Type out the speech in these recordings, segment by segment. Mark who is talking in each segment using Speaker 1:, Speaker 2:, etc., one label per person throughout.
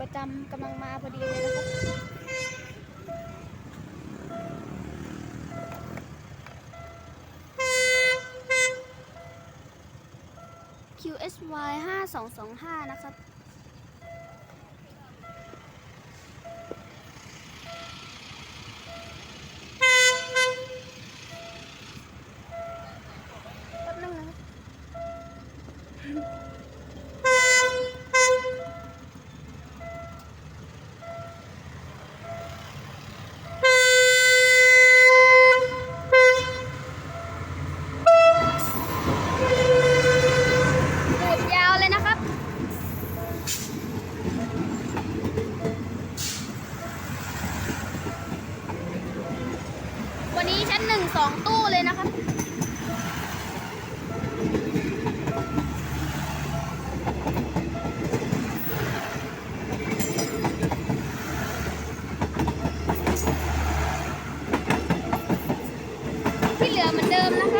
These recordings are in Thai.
Speaker 1: ประจำกำลังมาพอดีเลยนะครับ QSY 5225 นะครับ แป๊บนึงนะครับ ดูดยาวเลยนะครับ วันนี้ชั้นหนึ่งสองตู้เลยนะคะที่เหลือเหมือนเดิมนะคะ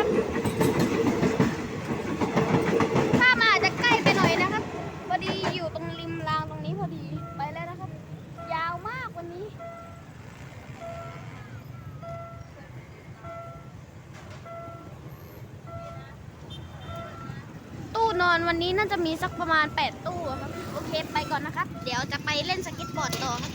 Speaker 1: นอนวันนี้น่าจะมีสักประมาณ 8 ตู้ครับ โอเคไปก่อนนะครับ เดี๋ยวจะไปเล่นสเก็ตบอร์ดต่อครับ